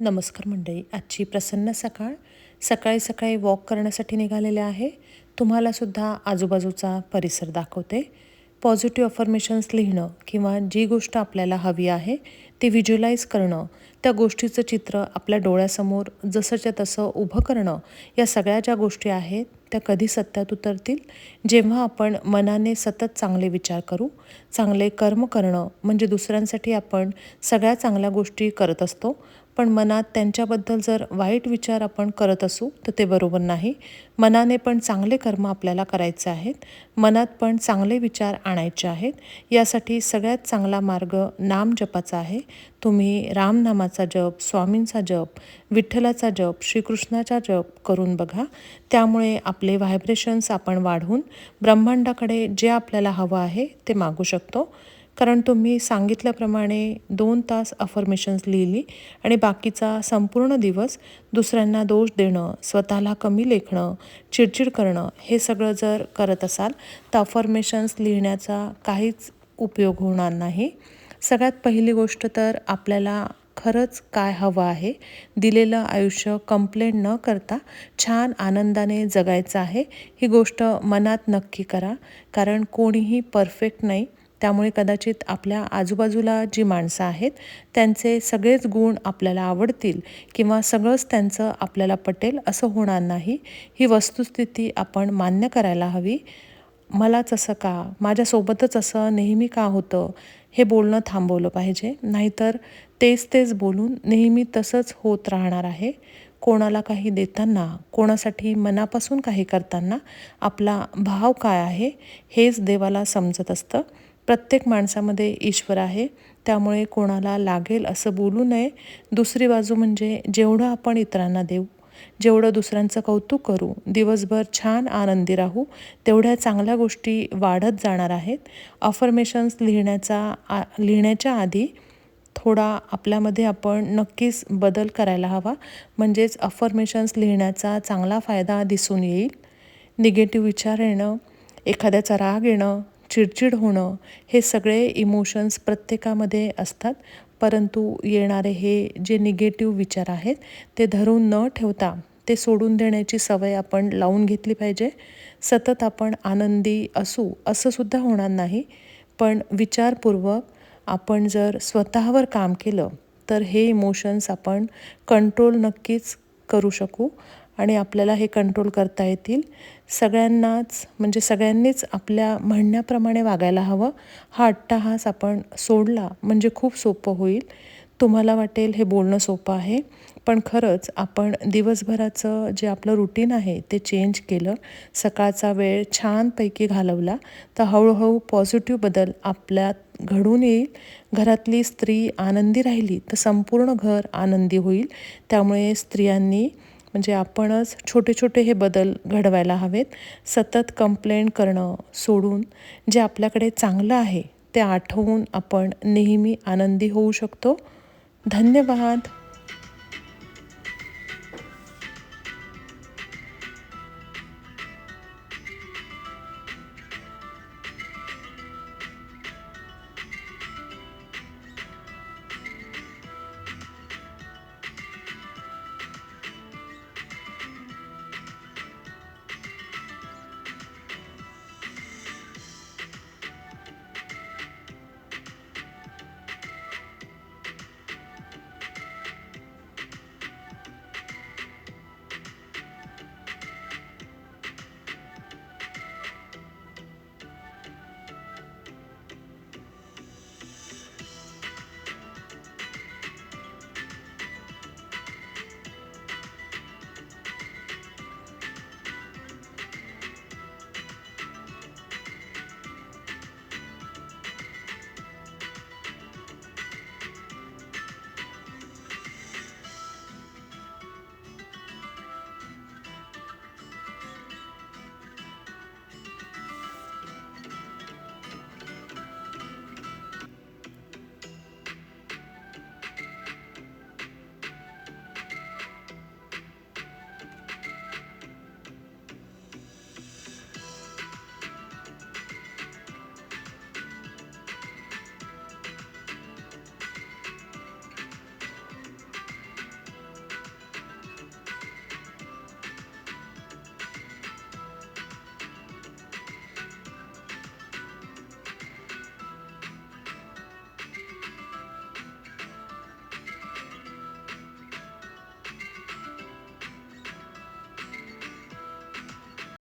नमस्कार मंडळी आजची प्रसन्न सकाळ. सकाळी सकाळी वॉक करण्यासाठी निघालेले आहे. तुम्हालासुद्धा आजूबाजूचा परिसर दाखवते. पॉझिटिव्ह अफर्मेशन्स लिहिणं किंवा जी गोष्ट आपल्याला हवी आहे ती व्हिज्युलाइज करणं त्या गोष्टीचं चित्र आपल्या डोळ्यासमोर जसंच्या तसं उभं करणं या सगळ्या ज्या गोष्टी आहेत त्या कधी सत्यात उतरतील? जेव्हा आपण मनाने सतत चांगले विचार करू चांगले कर्म करणं म्हणजे दुसऱ्यांसाठी आपण सगळ्या चांगल्या गोष्टी करत असतो पण मनात त्यांच्याबद्दल जर वाईट विचार आपण करत असू तर ते बरोबर नाही. मनाने पण चांगले कर्म आपल्याला करायचे आहेत. मनात पण चांगले विचार आणायचे आहेत. यासाठी सगळ्यात चांगला मार्ग नाम जपाचा आहे. तुम्ही रामनामाचा जप स्वामींचा जप विठ्ठलाचा जप श्रीकृष्णाचा जप करून बघा. त्यामुळे आपले व्हायब्रेशन्स आपण वाढवून ब्रह्मांडाकडे जे आपल्याला हवं आहे ते मागू शकतो. कारण तुम्ही सांगितल्याप्रमाणे दोन तास अफर्मेशन्स लिहिली आणि बाकीचा संपूर्ण दिवस दुसऱ्यांना दोष देणं स्वतःला कमी लेखणं चिडचिड करणं हे सगळं जर करत असाल तर अफर्मेशन्स लिहिण्याचा काहीच उपयोग होणार नाही. सगळ्यात पहिली गोष्ट तर आपल्याला खरंच काय हवं आहे? दिलेलं आयुष्य कंप्लेंट न करता छान आनंदाने जगायचं आहे ही गोष्ट मनात नक्की करा. कारण कोणीही परफेक्ट नाही त्यामुळे कदाचित आपल्या आजूबाजूला जी माणसं आहेत त्यांचे सगळेच गुण आपल्याला आवडतील किंवा सगळंच त्यांचं आपल्याला पटेल असं होणार नाही. ही वस्तुस्थिती आपण मान्य करायला हवी. मलाच असं का? माझ्यासोबतच असं नेहमी का होतं? हे बोलणं थांबवलं पाहिजे. नाहीतर तेच तेच बोलून नेहमी तसंच होत राहणार आहे. कोणाला काही देताना कोणासाठी मनापासून काही करताना आपला भाव काय आहे हेच देवाला समजत असतं. प्रत्येक माणसामध्ये ईश्वर आहे. त्यामुळे कोणाला लागेल असं बोलू नये. दुसरी बाजू म्हणजे जेवढं आपण इतरांना देऊ जेवढं दुसऱ्यांचं कौतुक करू दिवसभर छान आनंदी राहू तेवढ्या चांगल्या गोष्टी वाढत जाणार आहेत. अफर्मेशन्स लिहिण्याचा आ लिहिण्याच्या आधी थोडा आपल्यामध्ये आपण नक्कीच बदल करायला हवा. म्हणजेच अफर्मेशन्स लिहिण्याचा चांगला फायदा दिसून येईल. निगेटिव्ह विचार येणं एखाद्याचा राग येणं चिडचिड होणं हे सगळे इमोशन्स प्रत्येकामध्ये असतात. परंतु येणारे हे जे निगेटिव्ह विचार आहेत ते धरून न ठेवता ते सोडून देण्याची सवय आपण लावून घेतली पाहिजे. सतत आपण आनंदी असू असं सुद्धा होणार नाही. पण विचारपूर्वक आपण जर स्वतःवर काम केलं तर हे इमोशन्स आपण कंट्रोल नक्कीच करू शकू. आणि आपल्याला हे कंट्रोल करता येतील. सगळ्यांनाच म्हणजे सगळ्यांनीच आपल्या म्हणण्याप्रमाणे वागायला हवं. हा अट्टाहास आपण सोडला म्हणजे खूप सोपं होईल. तुम्हाला वाटेल हे बोलणं सोपं आहे. पण खरंच आपण दिवसभराचं जे आपलं रुटीन आहे ते चेंज केलं. सकाळचा वेळ छानपैकी घालवला. तर हळूहळू पॉझिटिव्ह बदल आपल्यात घडून येईल. घरातली स्त्री आनंदी राहिली तर संपूर्ण घर आनंदी होईल. त्यामुळे स्त्रियांनी म्हणजे आपणच छोटे छोटे हे बदल घडवायला हवेत. सतत कंप्लेंट करणं सोडून जे आपल्याकडे चांगलं आहे ते आठवून आपण नेहमी आनंदी होऊ शकतो. धन्यवाद.